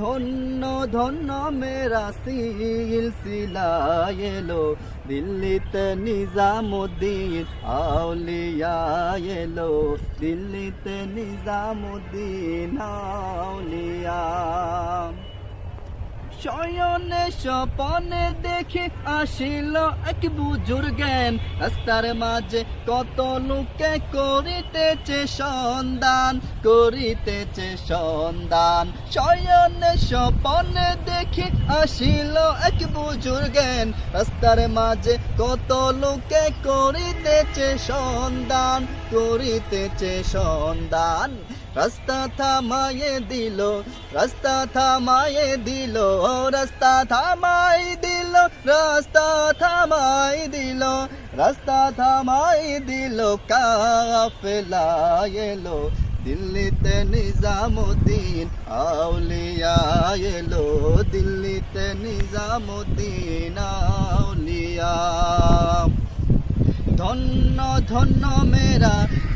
ধন্য ধন্য মেরা সিলসিলা এলো। দিল্লিতে নিজামুদ্দিন আউলিয়া এলো। দিল্লিতে নিজামুদ্দিন আউলিয়া। শয়নে স্বপনে দেখে আসিল এক বুজুর্গেন। রাস্তার মাঝে কত লোকে করিতেছে সন্ধান করিতেছে সন্ধান। শয়নে স্বপনে দেখে আসিল এক বুজুর্গেন। রাস্তার মাঝে কত লোকে করিতেছে সন্ধান করিতেছে সন্ধান। রাস্তা থামায়ে দিল, রাস্তা থামায়ে দিল রাস্তা থামাই দিল, রাস্তা থামাই দিল, রাস্তা থামাই দিল, কাফেলা এলো, দিল্লিতে নিজামুদ্দিন, আউলিয়া এলো, দিল্লিতে নিজামুদ্দিন, আউলিয়া। ধন্য ধন্য মেরা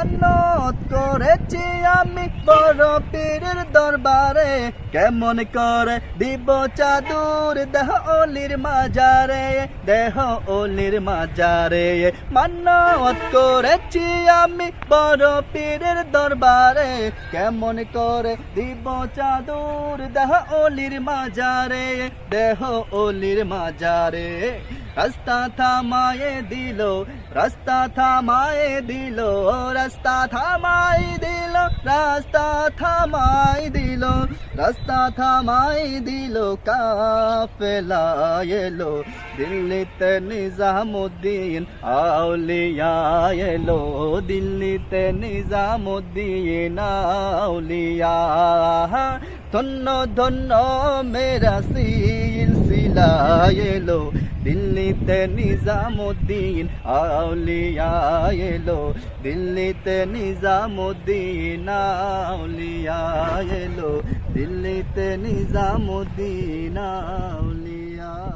মানত করেছি আমি। বড় পীরের দরবারে কেমন করে দিব চাদুর? দেহ অলির মাজারে, দেহ অলির মাজারে। মানত করেছি আমি। বড় পীরের দরবারে কেমন করে দিব চাদুর? দেহ অলির মাজারে, দেহ অলির মাজারে। রাস্তা থামায়ে দিল, রাস্তা থামায়ে দিল, রাস্তা থামাই দিল, রাস্তা থামাই দিল, রাস্তা থামাই দিল, কাফেলা এলো, দিল্লিতে নিজামুদ্দিন আউলিয়া এলো, দিল্লিতে নিজামুদ্দিন আউলিয়া। ধন্য ধন্য, মেরা সিলসিলা এলো দিল্লিতে নিজামুদ্দিন আউলিয়া এলো দিল্লিতে নিজামুদ্দিন আউলিয়া এলো দিল্লিতে নিজামুদ্দিন আউলিয়া